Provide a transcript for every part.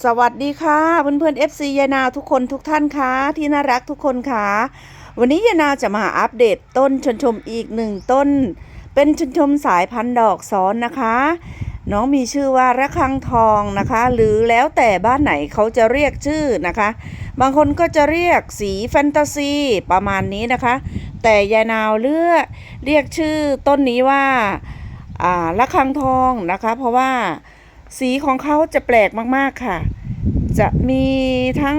สวัสดีค่ะเพื่อนเพื่อนๆ FC ยายนาทุกคนทุกท่านค่ะที่น่ารักทุกคนค่ะวันนี้ยายนาจะมาอัปเดตต้นชนชมอีกหนึ่งต้น เป็นชนชมสายพันธุ์ดอกซ้อนนะคะ น้องมีชื่อว่าระฆังทองนะคะ หรือแล้วแต่บ้านไหนเขาจะเรียกชื่อนะคะ บางคนก็จะเรียกสีแฟนตาซีประมาณนี้นะคะ แต่ยายนาวเลือกเรียกชื่อต้นนี้ว่าอ่าระฆังทองนะคะ เพราะว่า สีของเขาจะแปลกมากๆค่ะ จะมีทั้ง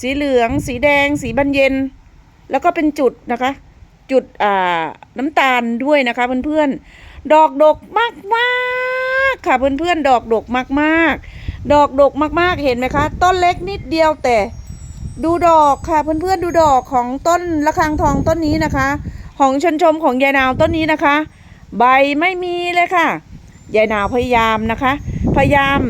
สีเหลือง สีแดง สีบานเย็น แล้วก็เป็นจุดนะคะ จุดอ่าน้ำตาลด้วยนะคะเพื่อนๆ ดอกดกมากๆค่ะเพื่อนๆ ดอกดกมากๆดอกดกมากๆ เห็นไหมคะ ต้นเล็กนิดเดียวแต่ดูดอกค่ะเพื่อนๆ ดูดอกของต้นระฆังทองต้นนี้นะคะ ของชนชมของยายนาวต้นนี้นะคะ ใบไม่มีเลยค่ะ ยายนาวพยายามนะคะ พยายาม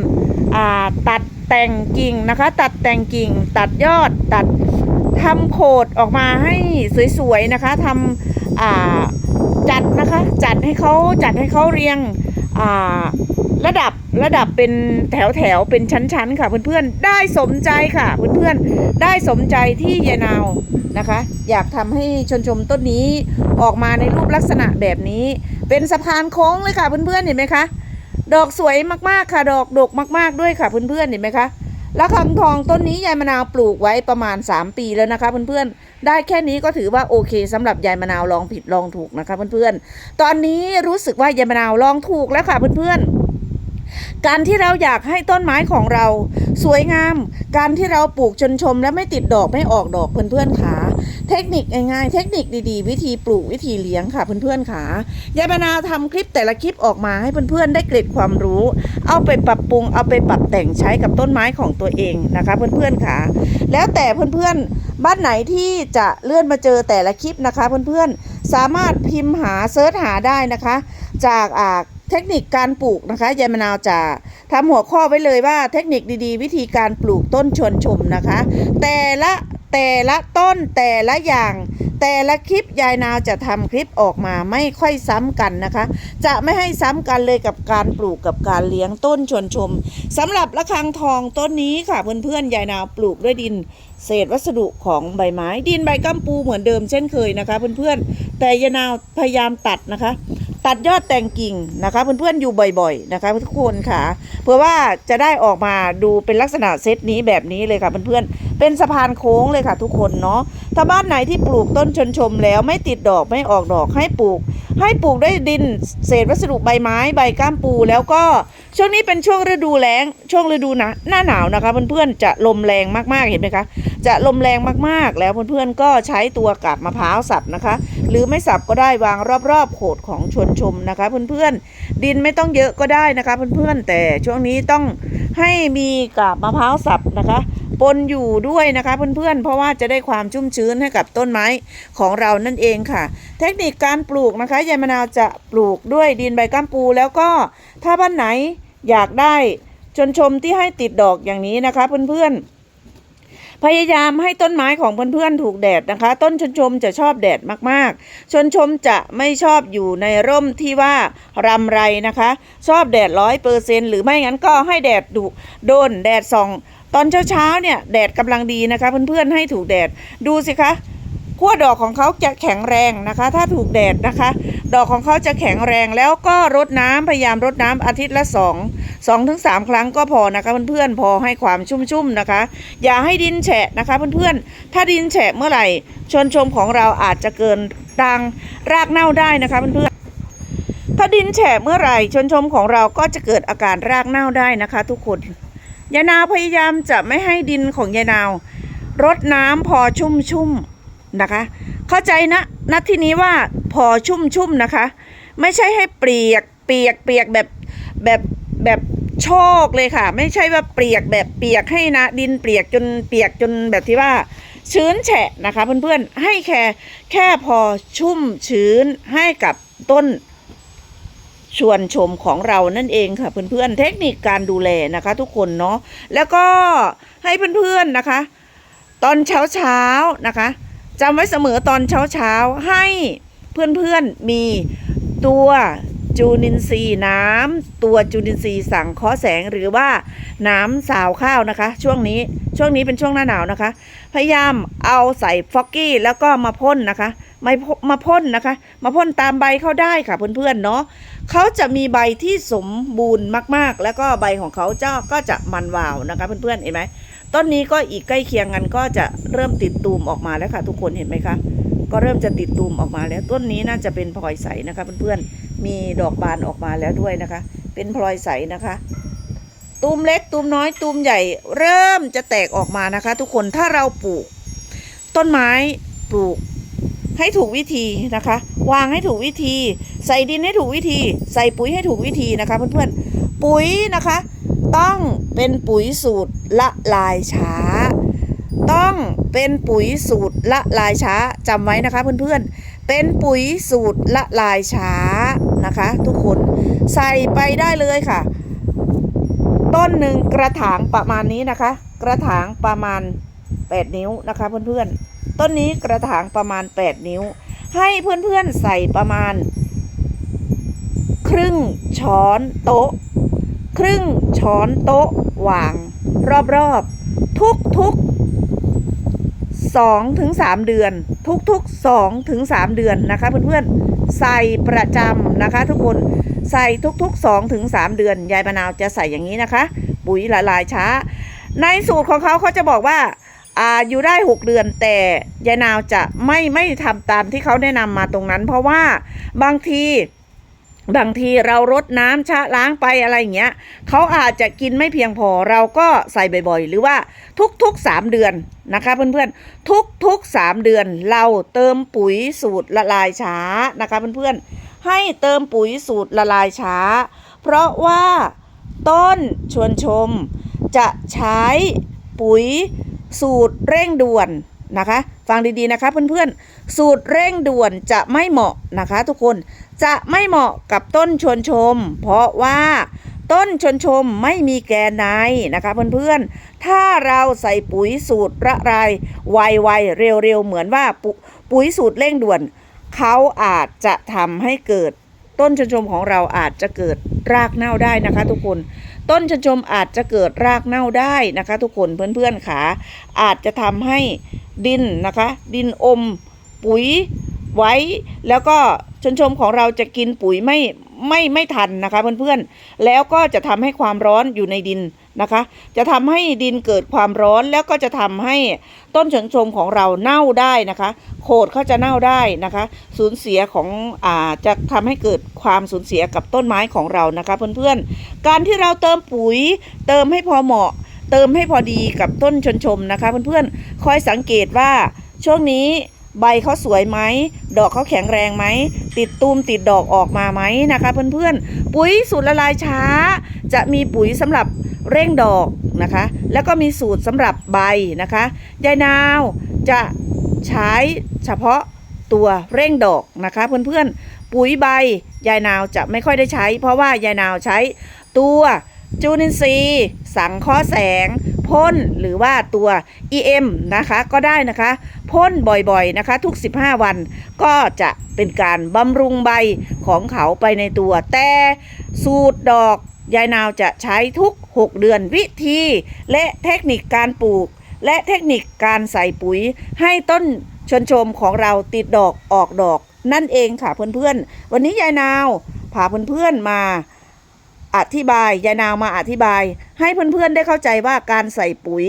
าตัดแต่งกิ่งนะคะ ตัดแต่งกิ่ง ตัดยอดตัดทำโขดออกมาให้สวยๆนะคะทำจัดนะคะจัดให้เขาจัดให้เขาเรียงระดับระดับเป็นแถวแถวๆเป็นชั้นๆค่ะเพื่อนๆได้สมใจค่ะเพื่อนๆได้สมใจที่ยายนาวนะคะ อยากทำให้ชนชมต้นนี้ ออกมาในรูปลักษณะแบบนี้ เป็นสะพานโค้งเลยค่ะเพื่อนๆเห็นไหมคะ ดอกสวยมากๆค่ะ ดอกดกมาก ๆด้วยค่ะเพื่อนๆเห็นไหมคะละคำทองต้นนี้ยายมะนาวปลูกไว้ประมาณ 3 ปีแล้วนะคะเพื่อนๆ ได้แค่นี้ก็ถือว่าโอเคสำหรับยายมะนาวลองผิดลองถูกนะคะเพื่อนๆ ตอนนี้รู้สึกว่ายายมะนาวลองถูกแล้วค่ะเพื่อนๆ การที่เราอยากให้ต้นไม้ของเรา สวยงาม การที่เราปลูกชนชมและไม่ติดดอกไม่ออกดอกเพื่อนๆขาเทคนิคง่ายๆ เทคนิคดีๆ วิธีปลูกวิธีเลี้ยงค่ะเพื่อนๆขายายมะนาทำคลิปแต่ละคลิปออกมาให้เพื่อนๆได้เกร็ดความรู้ เอาไปปรับปรุงเอาไปปรับแต่งใช้กับต้นไม้ของตัวเองนะคะ เพื่อนๆขาแล้วแต่เพื่อนๆบ้านไหนที่จะเลื่อนมาเจอแต่ละคลิปนะคะ เพื่อนๆสามารถพิมพ์หาเซิร์ชหาได้นะคะ จากอ่า เทคนิคการปลูกนะคะยายมะนาวจะทำหัวข้อไว้เลยว่าเทคนิคดีๆ วิธีการปลูกต้นชวนชมนะคะ แต่ละแต่ละต้นแต่ละอย่าง แต่ละคลิปยายนาวจะทำคลิปออกมาไม่ค่อยซ้ำกันนะคะ จะไม่ให้ซ้ำกันเลยกับการปลูกกับการเลี้ยงต้นชวนชมสำหรับระฆังทองต้นนี้ค่ะเพื่อนๆยายนาวปลูกด้วยดิน เศษวัสดุของใบไม้ ดินใบกัมปูเหมือนเดิมเช่นเคยนะคะ เพื่อนๆแต่ยายนาวพยายามตัดนะคะ ตัดยอดแต่งกิ่งนะคะเพื่อนๆอยู่บ่อยๆนะคะทุกคนค่ะ เพื่อว่าจะได้ออกมาดูเป็นลักษณะเซตนี้แบบนี้เลยค่ะเพื่อนๆเป็นสะพานโค้งเลยค่ะทุกคนเนาะถ้าบ้านไหนที่ปลูกต้นชนชมแล้วไม่ติดดอกไม่ออกดอกให้ปลูก ให้ปลูกด้วยดินเศษวัสดุใบไม้ใบก้ามปู แล้วก็ช่วงนี้เป็นช่วงฤดูแล้งช่วงฤดูนะหน้าหนาวนะคะเพื่อนๆจะลมแรงมากๆเห็นไหมคะจะลมแรงมากๆ แล้วเพื่อนๆก็ใช้ตัวกาบมะพร้าวสับนะคะ หรือไม่สับก็ได้วางรอบๆโขดของชวนชมนะคะเพื่อนๆ ดินไม่ต้องเยอะก็ได้นะคะเพื่อนๆ แต่ช่วงนี้ต้องให้มีกาบมะพร้าวสับนะคะปนอยู่ด้วยนะคะเพื่อนๆ เพราะว่าจะได้ความชุ่มชื้นให้กับต้นไม้ของเรานั่นเองค่ะ เทคนิคการปลูกนะคะยายมะนาวจะปลูกด้วยดินใบก้ามปู แล้วก็ถ้าบ้านไหนอยากได้ชนชมที่ให้ติดดอกอย่างนี้นะคะเพื่อนๆ พยายามให้ต้นไม้ของเพื่อนๆถูกแดดนะคะ ต้นชนชมจะชอบแดดมากๆ ชนชมจะไม่ชอบอยู่ในร่มที่ว่ารำไรนะคะ ชอบแดดร้อยเปอร์เซ็นหรือไม่งั้นก็ให้แดดดุโดนแดดส่อง ตอนเช้าๆเนี่ยแดดกำลังดีนะคะ เพื่อนๆให้ถูกแดดดูสิคะ ขั้วดอกของเขาจะแข็งแรงนะคะ ถ้าถูกแดดนะคะ ดอกของเขาจะแข็งแรงแล้วก็รดน้ำพยายามรดน้ำอาทิตย์ละสองสองถึงสามครั้งก็พอนะคะเพื่อนๆพอให้ความชุ่มๆนะคะ อย่าให้ดินแฉะนะคะเพื่อนๆถ้าดินแฉะเมื่อไหร่ชนชมของเราอาจจะเกินดังรากเน่าได้นะคะเพื่อนๆถ้าดินแฉะเมื่อไหร่ชนชมของเราก็จะเกิดอาการรากเน่าได้นะคะ ทุกคนยายนาวพยายามจะไม่ให้ดินของยายนาวรดน้ำพอชุ่มๆ นะคะ เข้าใจนะณที่นี้ว่าพอชุ่มๆนะคะ ไม่ใช่ให้เปียกเปียกเปียกแบบแบบแบบโชกเลยค่ะ ไม่ใช่ว่าเปียกแบบเปียกให้นะ ดินเปียกจนเปียกจนแบบที่ว่า ชื้นแฉะนะคะ เพื่อนๆให้แค่แค่พอชุ่มชื้นให้กับต้นชวนชมของเรานั่นเองค่ะ เพื่อนๆเทคนิคการดูแลนะคะ ทุกคนเนาะแล้วก็ให้เพื่อนๆนะคะ ตอนเช้าเช้าๆนะคะ จำไว้เสมอตอนเช้าเช้าๆให้เพื่อนๆมีตัวจูนินทรีย์น้ำตัวจูนินทรีย์สังเคราะห์แสงหรือว่าน้ำสาวข้าวนะคะ ช่วงนี้ช่วงนี้เป็นช่วงหน้าหนาวนะคะ พยายามเอาใส่ฟอกกี้แล้วก็มาพ่นนะคะม่พมาพ่นนะคะ มาพ่นตามใบเขาได้ค่ะเพื่อนๆเนาะเขาจะมีใบที่สมบูรณ์มากๆ แล้วก็ใบของเขาเจ้าก็จะมันวาวนะคะเพื่อนๆเห็นไหม ต้นนี้ก็อีกใกล้เคียงกันก็จะเริ่มติดตูมออกมาแล้วค่ะ ทุกคนเห็นไหมคะ ก็เริ่มจะติดตูมออกมาแล้ว ต้นนี้น่าจะเป็นพลอยใสนะคะเพื่อนๆ มีดอกบานออกมาแล้วด้วยนะคะ เป็นพลอยใสนะคะ ตูมเล็กตูมน้อยตูมใหญ่เริ่มจะแตกออกมานะคะ ทุกคนถ้าเราปลูก ต้นไม้ปลูกให้ถูกวิธีนะคะ วางให้ถูกวิธี ใส่ดินให้ถูกวิธี ใส่ปุ๋ยให้ถูกวิธีนะคะ เพื่อนๆปุ๋ยนะคะ ต้องเป็นปุ๋ยสูตรละลายช้า ต้องเป็นปุ๋ยสูตรละลายช้าจำไว้นะคะเพื่อนๆ เป็นปุ๋ยสูตรละลายช้านะคะ ทุกคนใส่ไปได้เลยค่ะ ต้นหนึ่งกระถางประมาณนี้นะคะ กระถางประมาณ 8 นิ้วนะคะเพื่อนๆ ต้นนี้กระถางประมาณ 8 นิ้ว ให้เพื่อนๆใส่ประมาณ ครึ่งช้อนโต๊ะ ครึ่งช้อนโต๊ะวาง รอบๆ ทุกๆ2ถึง3เดือน ทุกๆ2ถึง3เดือนนะคะ เพื่อนๆ ใส่ประจำนะคะ ทุกคนใส่ทุกๆ2ถึง3เดือน ยายมะนาวจะใส่อย่างนี้นะคะ ปุ๋ยละลายช้า ในสูตรของเขาเขาจะบอกว่าอ่าอยู่ได้ 6 เดือนแต่ยายนาวจะไม่ไม่ทำตามที่เขาแนะนำมาตรงนั้น เพราะว่าบางที บางทีเรารดน้ำชะล้างไปอะไรอย่างเงี้ยเขาอาจจะกินไม่เพียงพอเราก็ใส่บ่อยๆ หรือว่าทุกๆ 3 เดือนนะคะเพื่อนๆทุกๆ 3 เดือนเราเติมปุ๋ยสูตรละลายช้านะคะเพื่อนๆให้เติมปุ๋ยสูตรละลายช้า เพราะว่าต้นชวนชมจะใช้ปุ๋ยสูตรเร่งด่วน นะคะ ฟังดีๆนะคะเพื่อนๆ สูตรเร่งด่วนจะไม่เหมาะนะคะทุกคนจะไม่เหมาะกับต้นชวนชม เพราะว่าต้นชนชมไม่มีแกนในนะคะเพื่อนๆ ถ้าเราใส่ปุ๋ยสูตรระลายไวๆเร็วๆ เหมือนว่าปุปุ๋ยสูตรเร่งด่วน เขาอาจจะทำให้เกิด ต้นชนชมของเราอาจจะเกิดรากเน่าได้นะคะ ทุกคน ต้นชนชมอาจจะเกิดรากเน่าได้นะคะ ทุกคนเพื่อนๆขาอาจจะทำให้ ดินนะคะ ดินอมปุ๋ยไว้ แล้วก็ชนชมของเราจะกินปุ๋ยไม่ไม่ไม่ทันนะคะเพื่อนๆ แล้วก็จะทำให้ความร้อนอยู่ในดินนะคะ จะทำให้ดินเกิดความร้อนแล้วก็จะทำให้ต้นชนชมของเราเน่าได้นะคะโขดเขาจะเน่าได้นะคะ สูญเสียของอ่าจะทำให้เกิดความสูญเสียกับต้นไม้ของเรานะคะเพื่อนๆ การที่เราเติมปุ๋ยเติมให้พอเหมาะ เติมให้พอดีกับต้นชนชมนะคะ เพื่อนๆคอยสังเกตว่าช่วงนี้ใบเขาสวยไหม ดอกเขาแข็งแรงไหม ติดตูมติดดอกออกมาไหมนะคะ เพื่อนๆ ปุ๋ยสูตรละลายช้า จะมีปุ๋ยสำหรับเร่งดอกนะคะ แล้วก็มีสูตรสำหรับใบนะคะยายนาวจะใช้เฉพาะตัวเร่งดอกนะคะ เพื่อนๆ ปุ๋ยใบยายนาวจะไม่ค่อยได้ใช้ เพราะว่ายายนาวใช้ตัว จูนินทรีย์ สังเคราะห์แสง พ่นหรือว่าตัว EM นะคะก็ได้นะคะพ่นบ่อยๆนะคะ ทุก 15 วันก็จะเป็นการบำรุงใบของเขาไปในตัว แต่สูตรดอกยายนาวจะใช้ทุก 6 เดือนวิธี และเทคนิคการปลูก และเทคนิคการใส่ปุ๋ย ให้ต้นชนชมของเราติดดอกออกดอก นั่นเองค่ะเพื่อนๆ วันนี้ยายนาวพาเพื่อนๆมา อธิบายยายนาวมาอธิบาย ให้เพื่อนๆได้เข้าใจว่าการใส่ปุ๋ย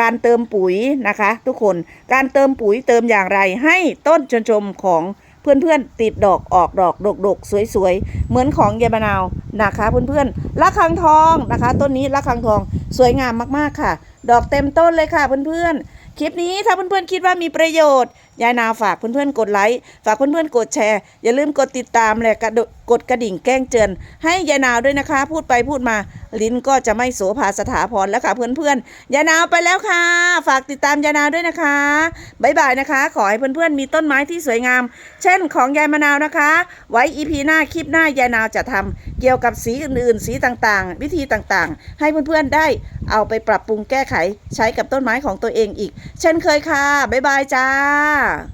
การเติมปุ๋ยนะคะ ทุกคนการเติมปุ๋ยเติมอย่างไร ให้ต้นชนชมของเพื่อนๆติดดอกออกดอกดกๆสวยๆ เหมือนของยายมะนาวนะคะเพื่อนๆละคังทองนะคะ ต้นนี้ละคังทองสวยงามมากๆค่ะ ดอกเต็มต้นเลยค่ะเพื่อนๆคลิปนี้ถ้าเพื่อนๆคิดว่ามีประโยชน์ ยายนาฝากเพื่อนๆกดไลค์ฝากเพื่อนๆกดแชร์ อย่าลืมกดติดตามและกระโดกดกระดิ่งแจ้งเตือน ให้ยายนาวด้วยนะคะ พูดไปพูดมา ลิ้นก็จะไม่โสภาสถาพรแล้วค่ะเพื่อนๆยายนาวไปแล้วค่ะ ฝากติดตามยายนาวด้วยนะคะบ๊ายบายนะคะ ขอให้เพื่อนๆมีต้นไม้ที่สวยงาม เช่นของยายมะนาวนะคะ ไว้อีพีหน้าคลิปหน้ายายนาวจะทำเกี่ยวกับสีอื่นๆ สีต่างๆ วิธีต่างๆ ให้เพื่อนๆได้เอาไปปรับปรุงแก้ไขใช้กับต้นไม้ของตัวเองอีก เช่นเคยค่ะบ๊ายบายจ้า啊。